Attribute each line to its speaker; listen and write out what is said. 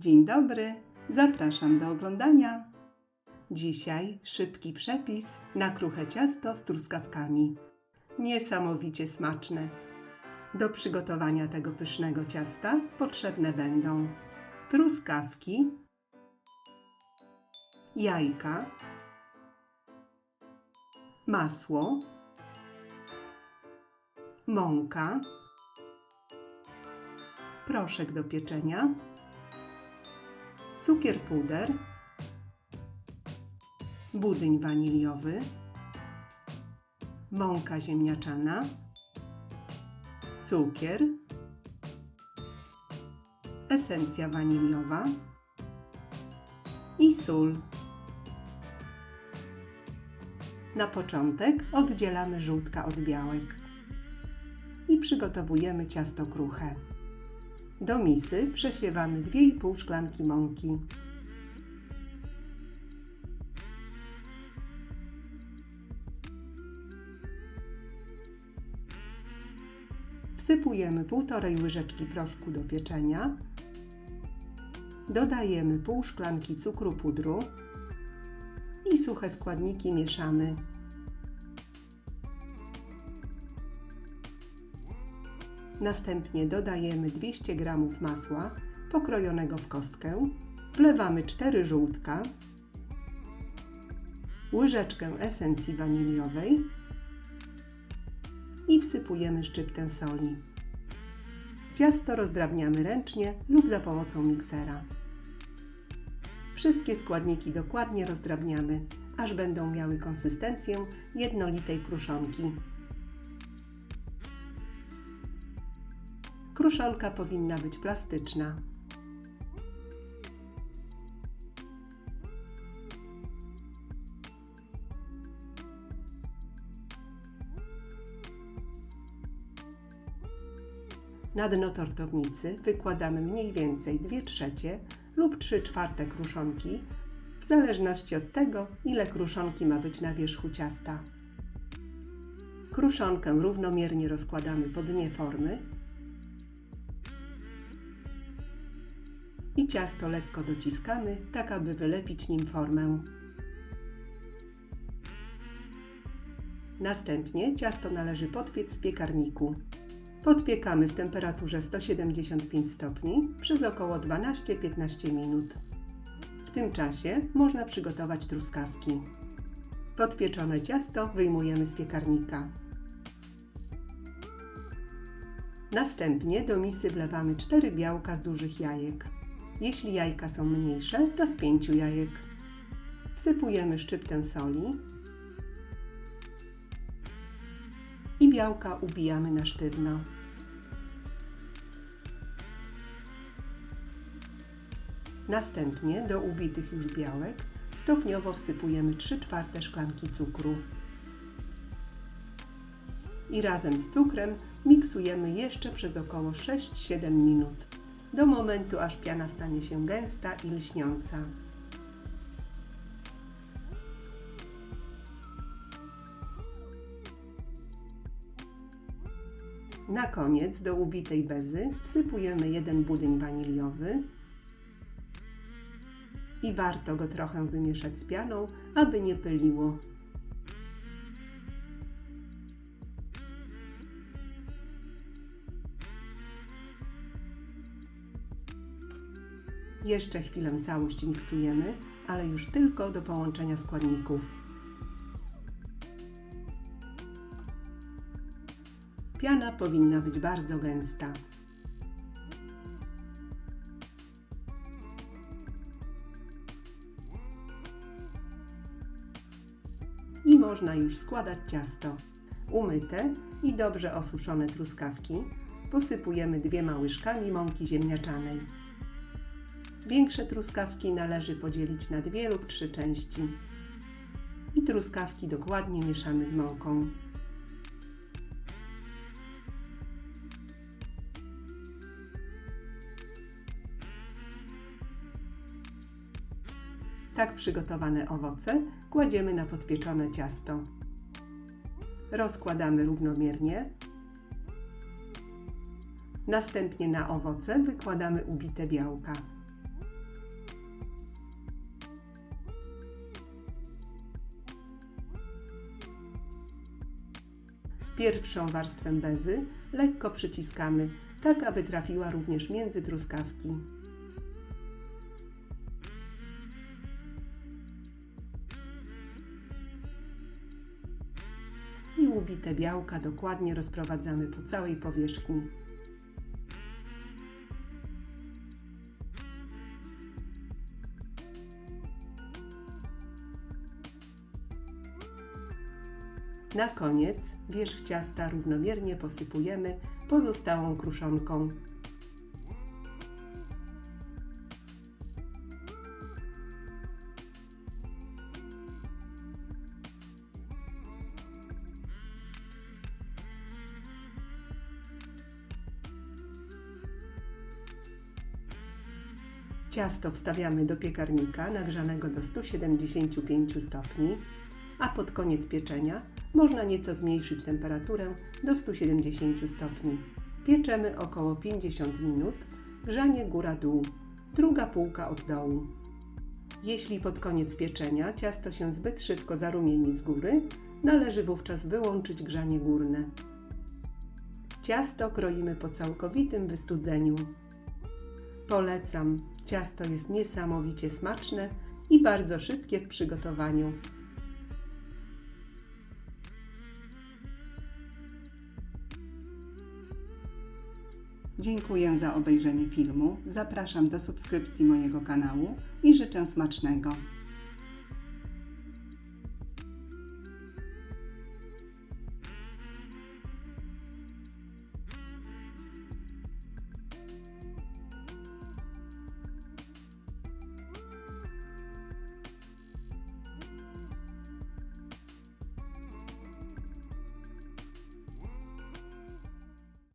Speaker 1: Dzień dobry, zapraszam do oglądania. Dzisiaj szybki przepis na kruche ciasto z truskawkami. Niesamowicie smaczne. Do przygotowania tego pysznego ciasta potrzebne będą truskawki, jajka, masło, mąka, proszek do pieczenia, cukier puder, budyń waniliowy, mąka ziemniaczana, cukier, esencja waniliowa i sól. Na początek oddzielamy żółtka od białek i przygotowujemy ciasto kruche. Do misy przesiewamy 2,5 szklanki mąki. Wsypujemy 1,5 łyżeczki proszku do pieczenia. Dodajemy pół szklanki cukru pudru i suche składniki mieszamy. Następnie dodajemy 200 g masła pokrojonego w kostkę, wlewamy 4 żółtka, łyżeczkę esencji waniliowej i wsypujemy szczyptę soli. Ciasto rozdrabniamy ręcznie lub za pomocą miksera. Wszystkie składniki dokładnie rozdrabniamy, aż będą miały konsystencję jednolitej kruszonki. Kruszonka powinna być plastyczna. Na dno tortownicy wykładamy mniej więcej 2 trzecie lub 3 czwarte kruszonki, w zależności od tego, ile kruszonki ma być na wierzchu ciasta. Kruszonkę równomiernie rozkładamy po dnie formy i ciasto lekko dociskamy, tak aby wylepić nim formę. Następnie ciasto należy podpiec w piekarniku. Podpiekamy w temperaturze 175 stopni przez około 12-15 minut. W tym czasie można przygotować truskawki. Podpieczone ciasto wyjmujemy z piekarnika. Następnie do misy wlewamy 4 białka z dużych jajek. Jeśli jajka są mniejsze, to z 5 jajek. Wsypujemy szczyptę soli i białka ubijamy na sztywno. Następnie do ubitych już białek stopniowo wsypujemy 3 czwarte szklanki cukru. I razem z cukrem miksujemy jeszcze przez około 6-7 minut, do momentu aż piana stanie się gęsta i lśniąca. Na koniec do ubitej bezy wsypujemy jeden budyń waniliowy i warto go trochę wymieszać z pianą, aby nie pyliło. Jeszcze chwilę całość miksujemy, ale już tylko do połączenia składników. Piana powinna być bardzo gęsta. I można już składać ciasto. Umyte i dobrze osuszone truskawki posypujemy dwiema łyżkami mąki ziemniaczanej. Większe truskawki należy podzielić na dwie lub trzy części. I truskawki dokładnie mieszamy z mąką. Tak przygotowane owoce kładziemy na podpieczone ciasto. Rozkładamy równomiernie. Następnie na owoce wykładamy ubite białka. Pierwszą warstwę bezy lekko przyciskamy, tak aby trafiła również między truskawki. I ubite białka dokładnie rozprowadzamy po całej powierzchni. Na koniec wierzch ciasta równomiernie posypujemy pozostałą kruszonką. Ciasto wstawiamy do piekarnika nagrzanego do 175 stopni, a pod koniec pieczenia można nieco zmniejszyć temperaturę do 170 stopni. Pieczemy około 50 minut, grzanie góra-dół, druga półka od dołu. Jeśli pod koniec pieczenia ciasto się zbyt szybko zarumieni z góry, należy wówczas wyłączyć grzanie górne. Ciasto kroimy po całkowitym wystudzeniu. Polecam, ciasto jest niesamowicie smaczne i bardzo szybkie w przygotowaniu. Dziękuję za obejrzenie filmu, zapraszam do subskrypcji mojego kanału i życzę smacznego.